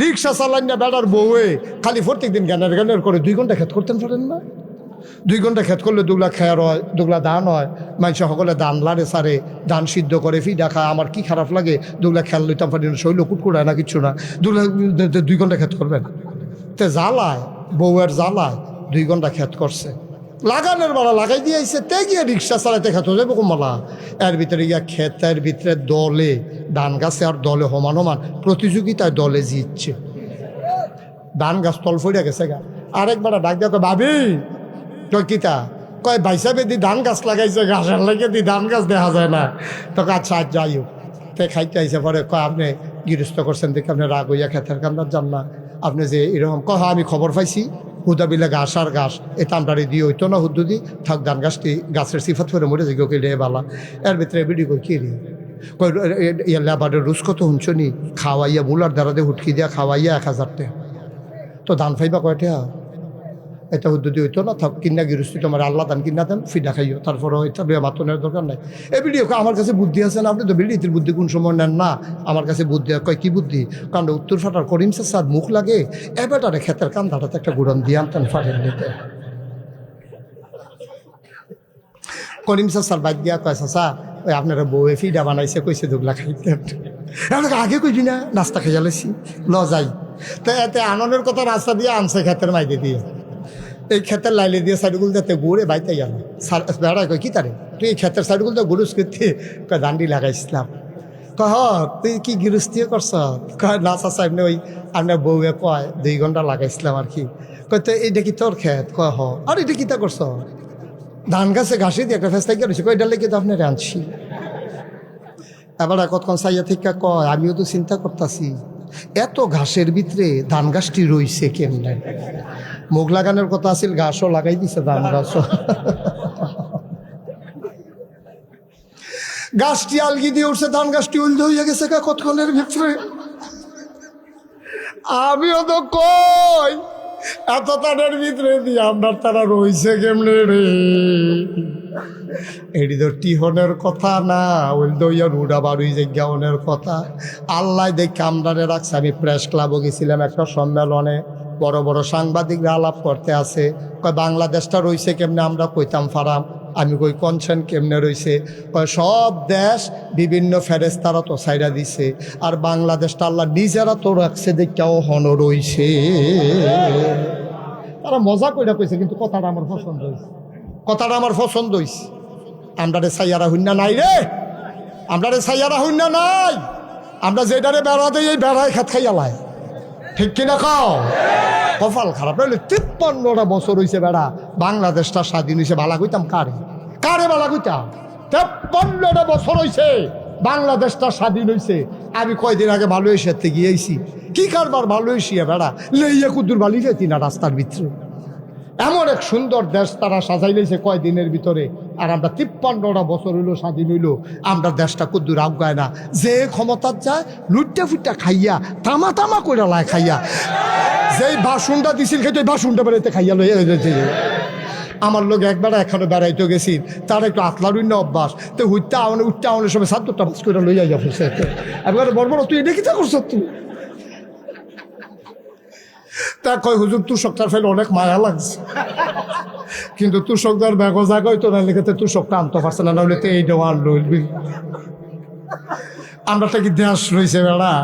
রিক্সা চালান না বেড়ার বউয়ে, খালি প্রত্যেক দিন জ্ঞানের জ্ঞানের করে দুই ঘণ্টা খেত করতেন পারেন না? দুই ঘণ্টা খেত করলে দুগলা খেয়ার হয়, দুগলা দান হয়, মানুষ সকলে দান লারে সারে, দান সিদ্ধ করে, ফিডা খায়, আমার কি খারাপ লাগে? দুগলা খেয়াল লইতাম পারি না, শৈল কুটকুড়ায় না কিচ্ছু না। দুগলা, দুই ঘণ্টা খেত করবে না তে জ্বালায়, বউয়ের জ্বালায়, দুই ঘণ্টা খেত করছে। লাগানোর বেলা লাগাই দিয়ে আইসে তে গিয়ে রিক্সা চালাইতে খেত যাব কমলা এর ভিতরে গিয়া খেতের ভিতরে দলে ধান গাছে আর দলে সমান সমান প্রতিযোগিতায় দলে জিতছে। ধান গাছ তল ফইরা গেছে গা। আরেকবার ডাক দেখো ভাবি কয় কিতা কয় ভাইসা বেদি ধান গাছ লাগাইছে গাছের লাগে দি ধান গাছ দেখা যায় না। তোকে আচ্ছা আজ যাই হোক। তে খাইতে আইসে পরে কয় আপনি গৃহস্থ করছেন দেখে আপনি রাগ হইয়া খেতের কান্দার যান না। আপনি যে এরকম কয় হ্যাঁ, আমি খবর পাইছি। হুদা বিলে গাছ আর গাছ এ তামটারি দিয়ে হইতো না হুদ্দু দি থাক ধান গাছটি গাছের সিফাত করে মরে যে কেউ বালা। এর ভিতরে বিডি কই কি কই ইয়া লেবারের রুস কত হুঁচনি খাওয়াইয়া মূলার দ্বারা দিয়ে হুটকি দিয়া খাওয়াইয়া এক হাজারটে তো ধান ফাইবা কয়টা? এটা উদ্যোগী হইতো না, থাক, কিনা গিরস্তি তোমার আল্লাহ দান, কিনা দেন ফিডা খাইও। তারপরে এটা মাতনের দরকার নাই। এই ভিডিও আমার কাছে বুদ্ধি আছে না আপনি তো বিলিতির বুদ্ধি কোন সময় নেন না? আমার কাছে বুদ্ধি কয়, কি বুদ্ধি? কারণ উত্তর ফাটার করিম সাদ মুখ লাগে এবারে ক্ষেতের কান্দাটাতে একটা গুড়ন দিয়ে আনতেন ফাটের নিতে। করিম স্যার বাদ দিয়া কয়, চাচা, ওই আপনারা বউয়ে ফিডা বানাইছে, কইছে দুগলা খাইতেন আগে কইছি না, নাস্তা খাইয়া লাইছি, ল যাই। তো এতে আনন্দের কথা রাস্তা দিয়ে আনছে, ক্ষেতের মাইদে দিয়ে। এই ক্ষেতের লাইলে দিয়ে সাইডগুলো দিতে ঘুরে বাইতে গেল। বেড়া কয়, কি তারে? তুই এই ক্ষেতের সাইডগুলো তো গুরুস করতে দান্ডি লাগাইছিলাম। কহ তুই কি গৃহস্থিও করছ? কয়, না এমনি ওই আপনার বউয়ে কয়, দুই ঘণ্টা লাগাইছিলাম আর কি। কয়, তো এইটা কি তোর ক্ষেত? কয়, হ। আর এটা কি তা করছ? ধান গাছে ঘাসে দিয়ে একটা ফেস্তাই গেছে কয় এটা লেগে তো আপনার আনছি। এবার কতক্ষণ সাইয়া থেকে কয়, আমিও তো চিন্তা করতেছি, এত ঘাসের ভিতরে ধান গাছটি রইছে কেমনে? মুখ লাগানোর কথা আছিল, ঘাসও লাগাই দিছে ধান গাছও গাছটি আলগি দিয়ে উঠছে, ধান গাছটি উল্দ হইয়া গেছে কতক্ষণের ভিতরে? আমিও তো কই, এত তাদের ভিতরে দিয়ে আপনার তারা রইছে কেমনে রে? এটি তো টিহনের কথা না ওই দইয়া রুডা বারুই জায়গাওনের কথা। আল্লাহ দেখে আমরারে রাখছে, আমি প্রেস ক্লাবও গেছিলাম একটা সম্মেলনে। বড় বড় সাংবাদিকরা আলাপ করতে আছে কয়, বাংলাদেশটা রইছে কেমনে? আমরা কইতাম ফারাম। আমি কই কনসেন কেমনে রইছে? কয়, সব দেশ বিভিন্ন ফেরেস্তারা তো সাইডা দিছে। আর বাংলাদেশটা আল্লাহ নিজেরা তো রাখছে দেখাও হন রইছে। তারা মজা কইরা কইছে, কিন্তু কথাটা আমার পছন্দ হয়েছে কথাটা আমার পছন্দ হয়েছে আমরা রে সাইয়ারা হুন্না নাই রে? আমরা রে সাইয়ারা হুন্না নাই? আমরা যেটারে বেড়া দিই, এই বেড়ায় খাত খাইয়ালায় ঠিক কিনা কও? কপাল খারাপ। হইলে তিপ্পান্নটা বছর হয়েছে বেড়া। বাংলাদেশটা স্বাধীন হয়েছে ভালা কইতাম কারে? কারে ভালা কইতাম? তেপ্পান্নটা বছর হয়েছে বাংলাদেশটা স্বাধীন হয়েছে আমি কয়দিন আগে ভালো মালয়েশিয়াতে গিয়েছি। কি কারবার ভালো মালয়েশিয়া বেড়া? লেইয়া কুদুর বালি যেতি না রাস্তার ভিতরে। এমন এক সুন্দর দেশ তারা সাজাই লইছে কয়দিনের ভিতরে। আর আমরা তিপ্পান্নটা বছর হইল, স্বাধীন হইল। আমরা দেশটা কুদ্দুর আগায় না। যে ক্ষমতার যায় লুটটা ফুটটা খাইয়া, তামা তামা করে লায় খাইয়া। যেই বাসনটা দিছিল খেতে ওই বাসনটা বেড়াইতে খাইয়া লইয়া আমার লোক একবার এখানে বেড়াইতে গেছি। তার একটু আতলার উন্ন অভ্যাস। তো হুইতে আওয়ানে উঠতে আওয়ানের সময় সাতটা বাস করে লইয়া যাব একবারে বড় বড়, তুই এটা কি তা করছ তুই? তা কয়, হুজুর, তুষকটার ফেলে অনেক মায়া লাগছে। কিন্তু তুষকদার ব্যাগ জায়গায় তো না লিখেতে তুষকটা আনতে পারছে না, নাহলে তো এই দেওয়া আনলো আমরা কি দেশ রয়েছে বেড়া?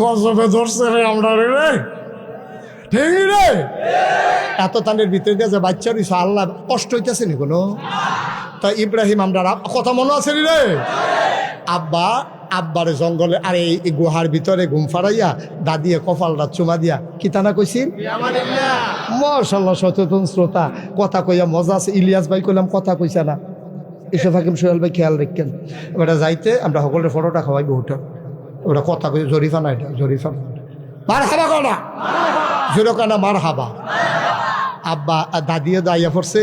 গজবে ধরছে রে আমরা রে রে। ঠিক রে? এত তানের ভিতরে দিয়ে যে বাচ্চা রয়েছে, আল্লাহ কষ্ট হইতেছে নি কোনো? তা ইব্রাহিম, আমরা কথা মনে আছে রে? আব্বা আব্বারে জঙ্গলে, আর এই গুহার ভিতরে ঘুম ফাড়াইয়া, দাদিয়ে কপালটা চুমা দিয়া, কি তানা কইছিল মশাল্লাহ, সচেতন শ্রোতা। কথা কইয়া মজা আছে। ইলিয়াস ভাই কইলাম, কথা কইছে না। এসব হাকিম সোহেল ভাই খেয়াল রাখেন। ওটা যাইতে, আমরা সকলের ফটোটা খাওয়াই বহুটা। ওটা কথা কই জরিফা না এটা? জরিফা। মার হাবা কনা জোরে কানা মার হাবা আব্বা, দাদিও দাইয়া পড়ছে।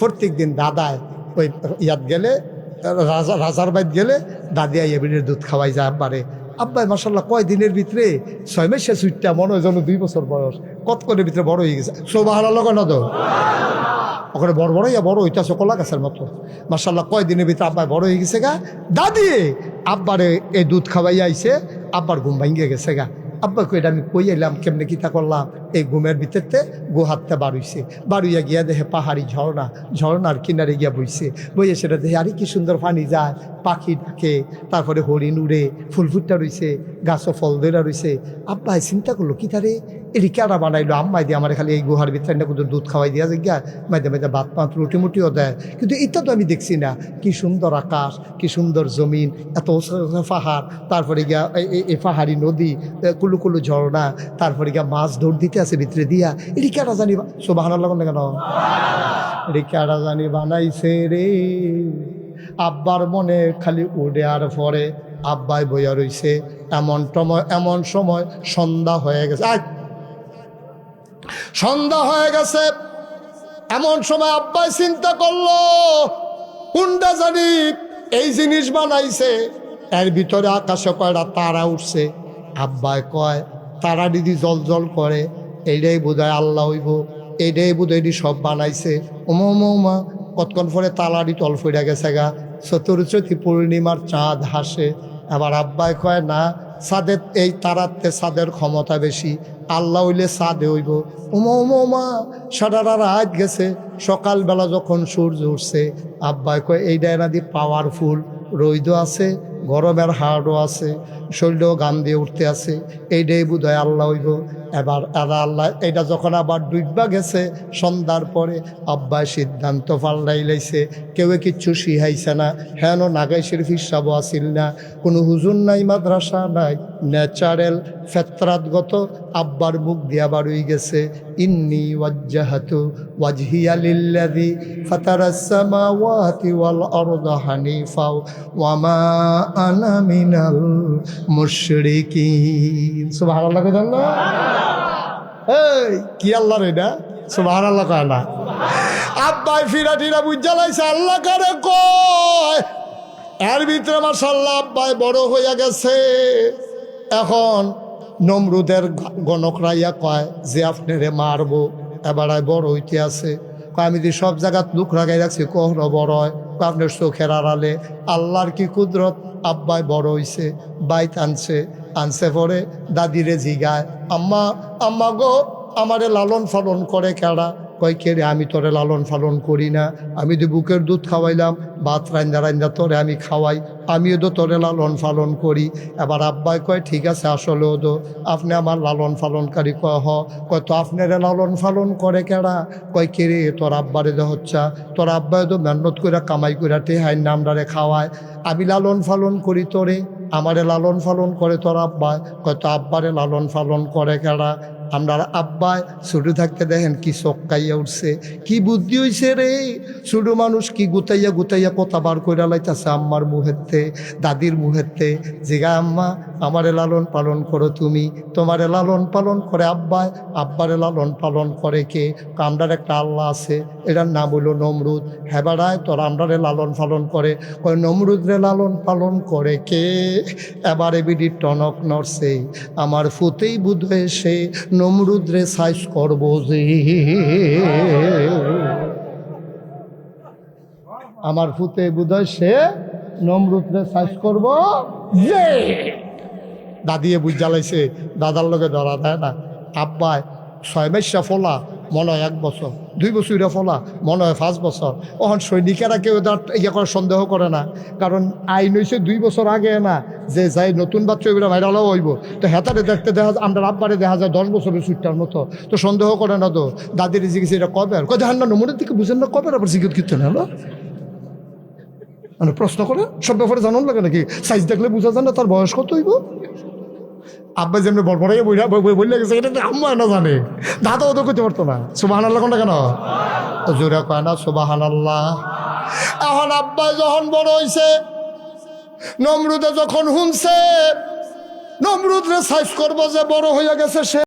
প্রত্যেক দিন দাদায় ওই ইয়াত গেলে রাজা রাজার বাইত গেলে দাদিয়া আইয়া বিনের দুধ খাওয়াই যায় আব্বারে আব্বাই মাসাল্লাহ কয় দিনের ভিতরে ছয় মাসে সুইটটা মনে হয় যেন দুই বছর বয়স। কত করে ভিতরে বড় হয়ে গেছে। সোবাহার লগা না তো? ওখানে বড় বড় ইয়া বড় হইতাছে, কলা গাছের মতো। মাসাল্লাহ কয় দিনের ভিতরে আব্বাই বড় হয়ে গেছে গা? দাদি, আব্বারে এই দুধ খাওয়াই আইছে, আব্বার ঘুম ভাঙ্গিয়ে গেছে গা। আব্বা কই এটা আমি কই এলাম কেমনে কিতা করলাম? এই ঘুমের ভিতরতে গুহাতে বাড়ুইছে বাড়ুইয়া গিয়া দেখে পাহাড়ি ঝর্ণা, ঝর্ণার কিনারে গিয়া বইছে। বইয়ে সেটা দেখে আরে কি সুন্দর পানি যায় পাখি ডাকে তারপরে হরিণ উড়ে ফুল ফুটটা রইছে, গাছও ফল ধরা রইছে। আব্বাই চিন্তা করল, কি তারে? এটি কেডা বানাইলো? আম্মাই দিয়ে আমার খালি এই গুহার ভিতরে না কিন্তু দুধ খাওয়াই দিয়া যায় মাঝে মাঝে ভাত পাত, রুটি মুটিও দেয় কিন্তু এটা তো আমি দেখছি না। কি সুন্দর আকাশ, কি সুন্দর জমিন, এত পাহাড়, তারপরে গিয়া এই- পাহাড়ি নদী কুলু কুলু ঝর্ণা, তারপরে গিয়া মাছ ধর দিতে আছে ভিতরে দিয়া। এটি কেডা জানি সোবাহান কেন? এটি কেডা জানি বানাইছে রে। আব্বার মনে খালি উড়ে আর পরে আব্বাই বইয়া রইছে, এমন সময় এমন সময় সন্ধ্যা হয়ে গেছে। সন্ধ্যা হয়ে গেছে, এমন সময় আব্বাই চিন্তা করল, কোনটা জানি? এই জিনিস বানাইছে, এর ভিতরে আকাশে কয়টা তারা উঠছে। আব্বাই কয়, তারা দিদি জল জল করে, এইটাই বোধহয় আল্লাহ হইব, এইটাই বোধ সব বানাইছে। উমা উমা কতক্ষণ পরে তালারি তল ফিরে গেছে গা? চতুর্থী পূর্ণিমার চাঁদ হাসে। আবার আব্বাই কয়, না, সাদের এই তারাতে সাদের ক্ষমতা বেশি। আল্লাহ হইলে সাদে হইব। উমা উমা সারা রাত গেছে। সকালবেলা যখন সূর্য উঠছে, আব্বাই কয় এইটা এনাদি পাওয়ারফুল রৈদ আছে, গরমের হাড়ও আছে, শরীরও গান দিয়ে উঠতে আছে। এইটাই বোধ হয় আল্লাহ হইব। এবার এরা আল্লাহ এটা যখন আবার ডুববা গেছে সন্ধ্যার পরে আব্বাই সিদ্ধান্ত পাল্টাই লাইছে। কেউ কিচ্ছু শিহাইছে না। হেন নাগাই শরীফ হিসাবও আসিল না। কোনো হুজুর নাই মাদ্রাসা নাই ন্যাচারাল ফেতরাতগত আব্বার মুখ দিয়া বাড়ুই গেছে। ইন্নি ওয়াজ্জাহাতু ওয়াজহিয়া লিল্লাযী ফাতারাস সামাওয়াতি ওয়াল আরদা হানিফা ওয়া মা আনা মিনাল মুশরিকিন। সুবহানাল্লাহ কই জানো এই কি আল্লাহর এটা? সুবহানাল্লাহ কয় না? আব্বাই ফিরা টিরা বুঝা লাইছে, আল্লাহ কারে কয়? এর ভিতরে মাসাল্লাহ আব্বাই বড় হইয়া গেছে। এখন নমরুদের গণকরাইয়া কয় যে আপনি রে মারবো এবারায় বড় হইতে আছে। আমি যে সব জায়গাত লুক রাখাই রাখছি, কহর বড় হয়। আপনার চোখের আড়ালে আল্লাহর কি কুদরত? আব্বাই বড় হইছে, বাইত আনছে আনছে পরে দাদিরে জিগায়, আম্মা আম্মা গো, আমারে লালন পালন করে কেডা? কয়, কে রে, আমি তোরে লালন পালন করি না। আমি তো বুকের দুধ খাওয়াইলাম ভাত রান্দা রান্দা তোরে আমি খাওয়াই। আমিও তো তোরে লালন পালন করি। এবার আব্বাই কয়, ঠিক আছে, আসলেও তো আপনি আমার লালন পালনকারী কয় হ। কয়, তো আপনারে লালন পালন করে কেডা? কয়, কে রে, তোর আব্বারে দে হচ্ছে, তোর আব্বাই তো মেহনত করে কামাই করে টেহাই নামডারে খাওয়ায়। আমি লালন পালন করি তোরে, আমারে লালন পালন করে তোর আব্বাই। কয়, তো আব্বারে লালন পালন করে কেডা? আমরা আব্বায় শুধু থাকতে দেখেন কি চক্কাইয়া উঠছে, কি বুদ্ধি হইছে রে? শুধু মানুষ কি গুতাইয়া গুতাইয়া কথা বার করে লাইতাছে আম্মার মুহেরতে, দাদির মুহেরতে জিগা আম্মা আমারে লালন পালন করো তুমি। তোমারে লালন পালন করে আব্বাই আব্বারে লালন পালন করে কে? আমরার একটা আল্লাহ আছে, এটার নাম হইল নমরুদ। হেবাড়ায় তোর আমরারে লালন পালন করে। কয় নমরুদ রে লালন পালন করে কে? এবারে বিডি টনক নরসে আমার ফুতেই বুধ হয়ে সে নমরুদ রে সাইজ করব যে। আমার ফুতে বুধয় সে নমরুদ রে সাইজ করব যে। দাদিয়ে বুঝ জ্বালাইছে, দাদার লগে ধরা দেয় না। আব্বায় ছয় মাসা ফলা, মনে হয় এক বছর। দুই বছর ফলা, মনে হয় পাঁচ বছর। ওখান সৈনিকেরা কেউ তার ইয়ে করে সন্দেহ করে না, কারণ আইন হয়েছে দুই বছর আগে না, যে যাই নতুন বাচ্চা ওইগুলো ভাইরালও হইব। তো হেতারে দেখতে দেখা যায়, আমরা আব্বারে দেখা যায় দশ বছরের সুটটার মতো। তো সন্দেহ করে না তো, দাদির জিজ্ঞেস, এটা কবে? আর কয় না নমুনের দিকে বুঝেন না, কবে আবার জিজ্ঞেস করতে না হলো? মানে প্রশ্ন করে, সব ব্যাপারে জানান লাগে নাকি? সাইজ দেখলে বোঝা যায় না, তার বয়স কত হইব? আব্বা যেমনি বড়বড়াই বড় বললে গেছে, এটা আম্মা না জানে। দাদা ওদের করতে পারতো না। সুবাহান আল্লাহ কোনটা কেন? জোরে কয় না সুবাহান আল্লাহ এখন আব্বা যখন বড় হয়েছে নমরুদে যখন শুনছে নমরুদ রে সাইজ করব যে বড় হয়ে গেছে সে